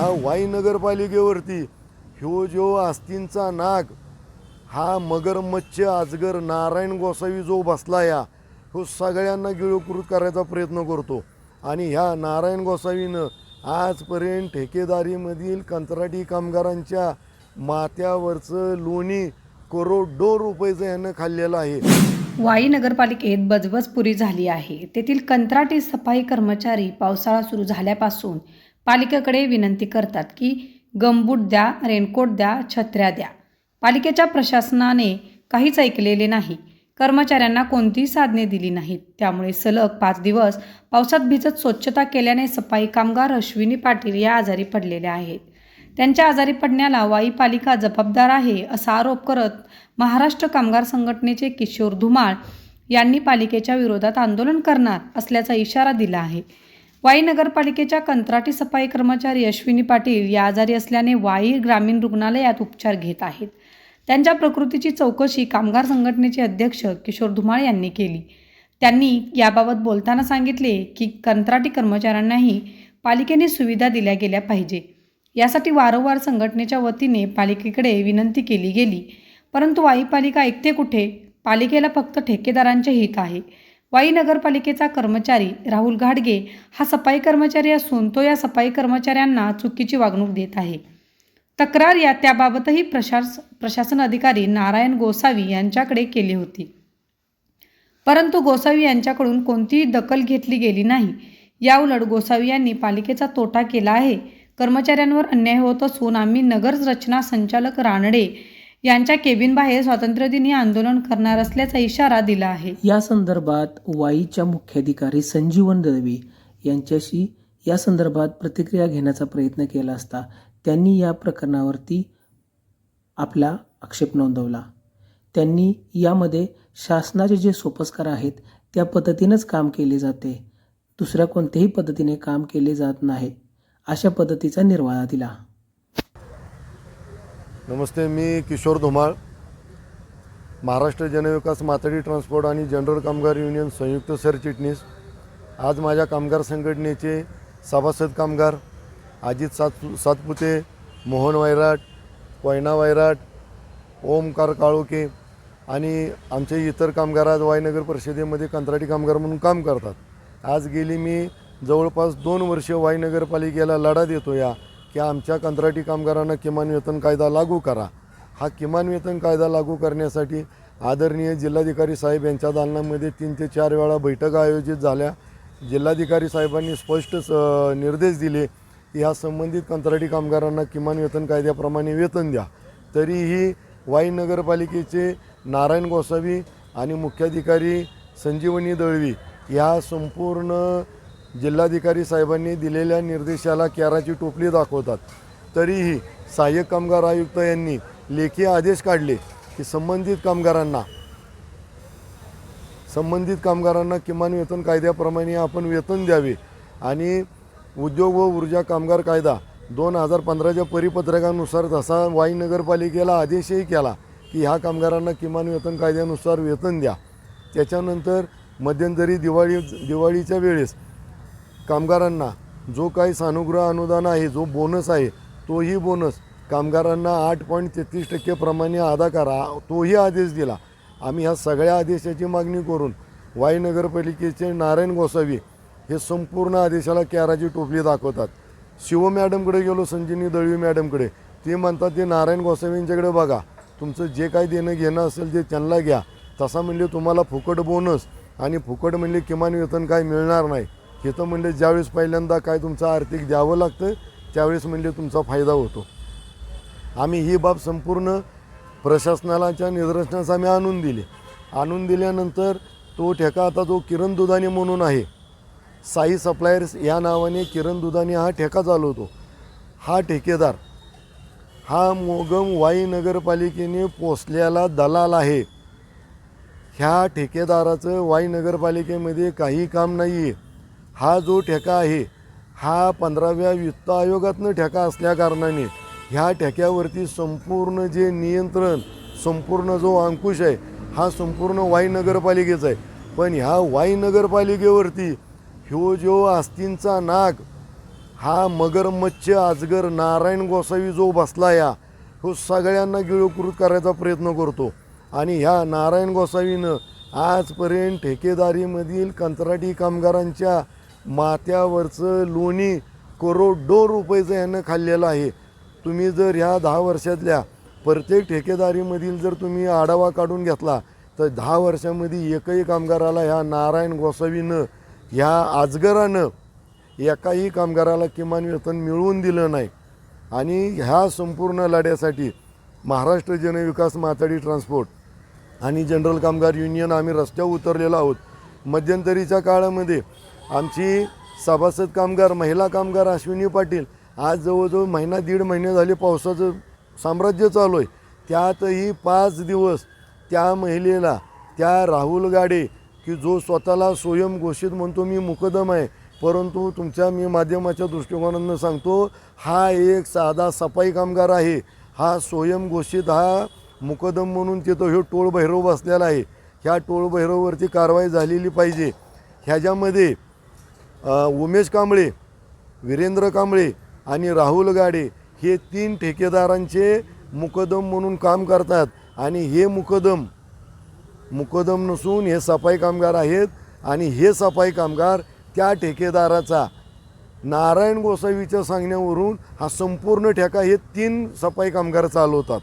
ह्या वाई नगरपालिकेवरती ह्यो जो आस्तींचा नाग हा मगरमच्छ आजगर नारायण गोसावी जो बसला या तो सगळ्यांना गिळोकृत करायचा प्रयत्न करतो. आणि ह्या नारायण गोसावीनं आजपर्यंत ठेकेदारीमधील कंत्राटी कामगारांच्या माथ्यावरचं लोणी करोडो रुपयेचं ह्यानं खाल्लेलं आहे. वाई नगरपालिकेत बजबजपुरी झाली आहे. तेथील कंत्राटी सफाई कर्मचारी पावसाळा सुरू झाल्यापासून पालिकेकडे विनंती करतात की गमबूट द्या रेनकोट द्या छत्र्या द्या. पालिकेच्या प्रशासनाने काहीच ऐकलेले नाही. कर्मचाऱ्यांना कोणतीही साधने दिली नाहीत. त्यामुळे सलग पाच दिवस पावसात भिजत स्वच्छता केल्याने सफाई कामगार अश्विनी पाटील या आजारी पडलेल्या आहेत. त्यांच्या आजारी पडण्याला वाई पालिका जबाबदार आहे असा आरोप करत महाराष्ट्र कामगार संघटनेचे किशोर धुमाळ यांनी पालिकेच्या विरोधात आंदोलन करणार असल्याचा इशारा दिला आहे. वाई नगरपालिकेच्या कंत्राटी सफाई कर्मचारी अश्विनी पाटील या आजारी असल्याने वाई ग्रामीण रुग्णालयात उपचार घेत आहेत. त्यांच्या प्रकृतीची चौकशी कामगार संघटनेचे अध्यक्ष किशोर धुमाळ यांनी केली. त्यांनी याबाबत बोलताना सांगितले की कंत्राटी कर्मचाऱ्यांनाही पालिकेने सुविधा दिल्या गेल्या पाहिजे. यासाठी वारंवार संघटनेच्या वतीने पालिकेकडे विनंती केली गेली. परंतु वाई पालिका ऐकते कुठे? पालिकेला फक्त ठेकेदारांचे हित आहे. वाई नगरपालिकेचा कर्मचारी राहुल घाडगे हा सफाई कर्मचारी असून तो या सफाई कर्मचाऱ्यांना चुकीची वागणूक देत आहे. तक्रार या त्याबाबतही प्रशास प्रशासन अधिकारी नारायण गोसावी यांच्याकडे केली होती. परंतु गोसावी यांच्याकडून कोणतीही दखल घेतली गेली नाही. याउलट गोसावी यांनी पालिकेचा तोटा केला आहे. कर्मचाऱ्यांवर अन्याय होत असून आम्ही नगर रचना संचालक रानडे यांच्या केबिनबाहेर स्वातंत्र्यदिनी आंदोलन करणार असल्याचा इशारा दिला आहे. या संदर्भात वाईच्या मुख्याधिकारी संजीवन दळवी यांच्याशी या संदर्भात प्रतिक्रिया घेण्याचा प्रयत्न केला असता त्यांनी या प्रकरणावरती आपला आक्षेप नोंदवला. त्यांनी यामध्ये शासनाचे जे सोपस्कार आहेत त्या पद्धतीनंच काम केले जाते. दुसऱ्या कोणत्याही पद्धतीने काम केले जात नाही अशा पद्धतीचा निर्वाळा दिला. नमस्ते मी किशोर धुमाळ. महाराष्ट्र जनविकास माथाडी ट्रान्सपोर्ट आणि जनरल कामगार युनियन संयुक्त सरचिटणीस. आज माझ्या कामगार संघटनेचे सभासद कामगार अजित सात सातपुते मोहन वैराट कोयना वैराट ओमकार काळोके आणि आमचे इतर कामगार आज वायनगर परिषदेमध्ये कंत्राटी कामगार म्हणून काम करतात. आज गेली मी जवळपास दोन वर्षे वाईनगरपालिकेला लढा देतो या की आमच्या कंत्राटी कामगारांना किमान वेतन कायदा लागू करा. हा किमान वेतन कायदा लागू करण्यासाठी आदरणीय जिल्हाधिकारी साहेब यांच्या दालनामध्ये तीन ते चार वेळा बैठका आयोजित झाल्या. जिल्हाधिकारी साहेबांनी स्पष्ट स- निर्देश दिले की ह्या संबंधित कंत्राटी कामगारांना किमान वेतन कायद्याप्रमाणे वेतन द्या. तरीही वाई नगरपालिकेचे नारायण गोसावी आणि मुख्याधिकारी संजीवनी दळवी या संपूर्ण जिल्हाधिकारी साहेबांनी दिलेल्या निर्देशाला कॅराची टोपली दाखवतात. तरीही सहाय्यक कामगार आयुक्त यांनी लेखी आदेश काढले की संबंधित कामगारांना संबंधित कामगारांना किमान वेतन कायद्याप्रमाणे आपण वेतन द्यावे आणि उद्योग व ऊर्जा कामगार कायदा दोन हजार पंधराच्या परिपत्रकानुसार तसा वाई नगरपालिकेला आदेशही केला की ह्या कामगारांना किमान वेतन कायद्यानुसार वेतन द्या. त्याच्यानंतर मध्यंतरी दिवाळी दिवाळीच्या वेळेस कामगारांना जो काही सानुग्रह अनुदान आहे जो बोनस आहे तोही बोनस कामगारांना आठ पॉईंट तेहतीस टक्केप्रमाणे अदा करा तोही आदेश दिला. आम्ही ह्या सगळ्या आदेशाची मागणी करून वाई नगरपालिकेचे नारायण गोसावी हे संपूर्ण आदेशाला कॅराची टोपली दाखवतात. शिव मॅडमकडे गेलो संजीवनी दळवी मॅडमकडे. ते म्हणतात ते नारायण गोसावींच्याकडे बघा. तुमचं जे काही देणं घेणं असेल ते त्यांना घ्या. तसा म्हणजे तुम्हाला फुकट बोनस आणि फुकट म्हणजे किमान वेतन काय मिळणार नाही. हे तर म्हणले ज्यावेळेस पहिल्यांदा काय तुमचं आर्थिक द्यावं लागतं त्यावेळेस म्हणजे तुमचा फायदा होतो. आम्ही ही बाब संपूर्ण प्रशासनाच्या निदर्शनास आम्ही आणून दिली. आणून दिल्यानंतर तो ठेका आता जो किरण दुधाने म्हणून आहे साई सप्लायर्स या नावाने किरण दुधाने हा ठेका चालवतो. हा ठेकेदार हा मोगम वाई नगरपालिकेने पोचलेला दलाल आहे. ह्या ठेकेदाराचं वाई नगरपालिकेमध्ये काही काम नाही आहे हा जो ठेका आहे हा पंधराव्या वित्त आयोगातनं ठेका असल्याकारणाने ह्या ठेक्यावरती संपूर्ण जे नियंत्रण संपूर्ण जो अंकुश आहे हा संपूर्ण वाई नगरपालिकेचा आहे. पण ह्या वाई नगरपालिकेवरती ह्यो जो आस्तींचा नाग हा मगरमच्छ आजगर नारायण गोसावी जो बसला या तो सगळ्यांना गिळोकृत करायचा प्रयत्न करतो. आणि ह्या नारायण गोसावीनं आजपर्यंत ठेकेदारीमधील कंत्राटी कामगारांच्या माथ्यावरचं लोणी करोडो रुपयेचं ह्यानं खाल्लेलं आहे. तुम्ही जर ह्या दहा वर्षातल्या प्रत्येक ठेकेदारीमधील जर तुम्ही आढावा काढून घेतला तर दहा वर्षामध्ये एकही कामगाराला ह्या नारायण गोसावीनं ह्या आजगरानं एकाही कामगाराला किमान वेतन मिळवून दिलं नाही. आणि ह्या संपूर्ण लढ्यासाठी महाराष्ट्र जनविकास माथाडी ट्रान्सपोर्ट आणि जनरल कामगार युनियन आम्ही रस्त्यावर उतरलेलो आहोत. मध्यंतरीच्या काळामध्ये आमची सभासद कामगार महिला कामगार अश्विनी पाटील आज जवळजवळ महिना दीड महिने झाले पावसाचं साम्राज्य चालू आहे. त्यातही पाच दिवस त्या महिलेला त्या राहुल गाडे की जो स्वतःला स्वयंघोषित म्हणतो मी मुकदम आहे परंतु तुमच्या मी माध्यमाच्या दृष्टिकोनानं सांगतो हा एक साधा सफाई कामगार आहे. हा स्वयंघोषित हा मुकदम म्हणून तिथं हे टोळ भैरव बसलेला आहे. ह्या टोळ भैरववरती कारवाई झालेली पाहिजे. ह्याच्यामध्ये उमेश कांबळे वीरेंद्र कांबळे आणि राहुल गाडे हे तीन ठेकेदारांचे मुकदम म्हणून काम करतात. आणि हे मुकदम मुकदम नसून हे सफाई कामगार आहेत आणि हे सफाई कामगार त्या ठेकेदाराचा. नारायण गोसावीच्या सांगण्यावरून हा संपूर्ण ठेका हे तीन सफाई कामगार चालवतात.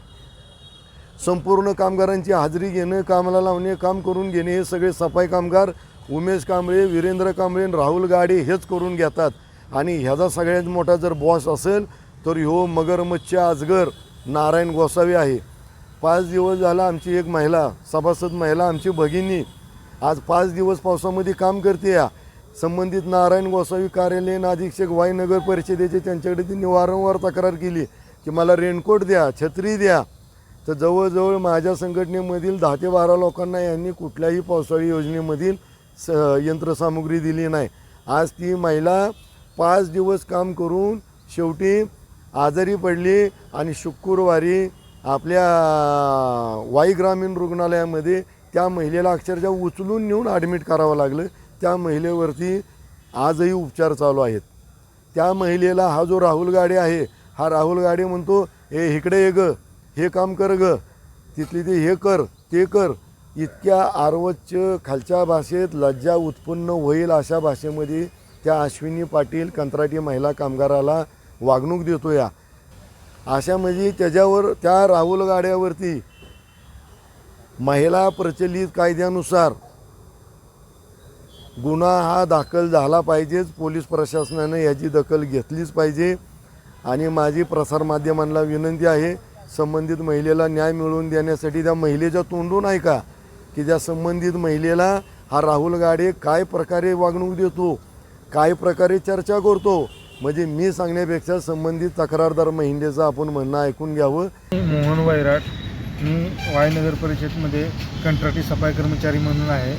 संपूर्ण कामगारांची हाजरी घेणं कामाला लावणे काम करून घेणे हे सगळे सफाई कामगार उमेश कांबळे वीरेंद्र कांबळे राहुल गाडे हेच करून घेतात. आणि ह्याचा सगळ्यात मोठा जर बॉस असेल तर ह्यो मगरमच्छ आजगर नारायण गोसावी आहे. पाच दिवस झाला आमची एक महिला सभासद महिला आमची भगिनी आज पाच दिवस पावसामध्ये काम करते या. संबंधित नारायण गोसावी कार्यालयीन अधीक्षक वाई नगर परिषदेचे त्यांच्याकडे त्यांनी वारंवार तक्रार केली की मला रेनकोट द्या छत्री द्या. तर जवळजवळ माझ्या संघटनेमधील दहा ते बारा लोकांना यांनी कुठल्याही पावसाळी योजनेमधील स यंत्रसामुग्री दिली नाही. आज ती महिला पाच दिवस काम करून शेवटी आजारी पडली आणि शुक्रवारी आपल्या वाई ग्रामीण रुग्णालयामध्ये त्या महिलेला अक्षरशः उचलून नेऊन ॲडमिट करावं लागलं. त्या महिलेवरती आजही उपचार चालू आहेत. त्या महिलेला हा जो राहुल गाडे आहे हा राहुल गाडे म्हणतो हे इकडे ये ग हे काम कर ग तिथली ते हे कर ते कर इतक्या आरवच्च खालच्या भाषेत लज्जा उत्पन्न होईल अशा भाषेमध्ये त्या अश्विनी पाटील कंत्राटी महिला कामगाराला वागणूक देतो या अशा म्हणजे त्याच्यावर त्या राहुल गाड्यावरती महिला प्रचलित कायद्यानुसार गुन्हा हा दाखल झाला पाहिजेच पोलीस प्रशासनानं याची दखल घेतलीच पाहिजे. आणि माझी प्रसारमाध्यमांना विनंती आहे संबंधित महिलेला न्याय मिळवून देण्यासाठी त्या महिलेच्या तोंडून ऐका. की त्या संबंधित महिलेला हा राहुल गाडे काय प्रकारे वागणूक देतो काय प्रकारे चर्चा करतो म्हणजे मी सांगण्यापेक्षा संबंधित तक्रारदार महिलेचं आपण म्हणणं ऐकून घ्यावं. मोहन वैराट मी वाय नगर परिषदमध्ये कंत्राटी सफाई कर्मचारी म्हणून आहे.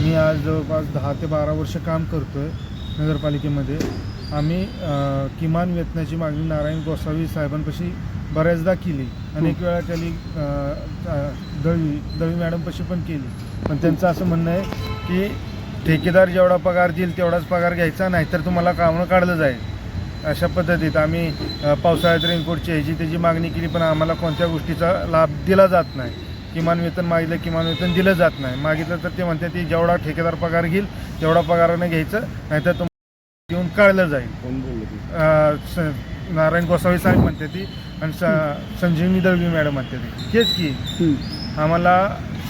मी आज जवळपास दहा ते बारा वर्ष काम करतो आहे नगरपालिकेमध्ये. आम्ही किमान वेतनाची मागणी नारायण गोसावी साहेबांपाशी बऱ्याचदा केली. अनेक वेळा त्यांनी दळवी दळवी मॅडमपाशी पण केली. पण त्यांचं असं म्हणणं आहे की ठेकेदार जेवढा पगार देईल तेवढाच पगार घ्यायचा नाहीतर तुम्हाला कामं काढलं जाईल. अशा पद्धतीत आम्ही पावसाळ्यात रेनकोटची ह्याची त्याची मागणी केली पण आम्हाला कोणत्या गोष्टीचा लाभ दिला जात नाही. किमान वेतन मागितलं किमान वेतन दिलं जात नाही. मागितलं तर ते म्हणतात की जेवढा ठेकेदार पगार घेईल तेवढा पगारानं घ्यायचं नाहीतर तुम्हाला येऊन काढलं जाईल. नारायण गोसावी साहेब म्हणते ती आणि स- संजीवनी दळवी मॅडम म्हणते ती. हेच की. आम्हाला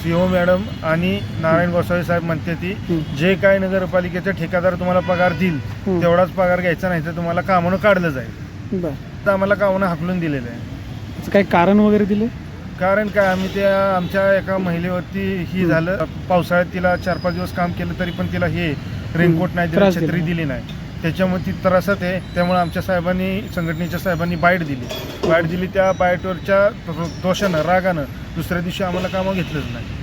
सी ओ मॅडम आणि नारायण गोसावी साहेब म्हणते ती जे काय नगरपालिकेचे ठेकादार तुम्हाला पगार देईल तेवढाच पगार घ्यायचा नाही तर तुम्हाला कामानं काढलं जाईल. बरं. तर आम्हाला कामानं हाकलून दिलेलं आहे. त्याचं काही कारण वगैरे दिले? कारण काय आम्ही त्या आमच्या एका महिलेवरती ही झालं. पावसाळ्यात तिला चार पाच दिवस काम केलं तरी पण तिला हे रेनकोट नाही दिला त्रास दिला. छत्री दिली. नाही. त्याच्यामुळे ती त्रासात आहे. त्यामुळे आमच्या साहेबांनी संघटनेच्या साहेबांनी बाईट दिली. बाईट दिली त्या बाईटवरच्या दोषानं रागानं. दुसऱ्या दिवशी आम्हाला कामं घेतलंच नाही.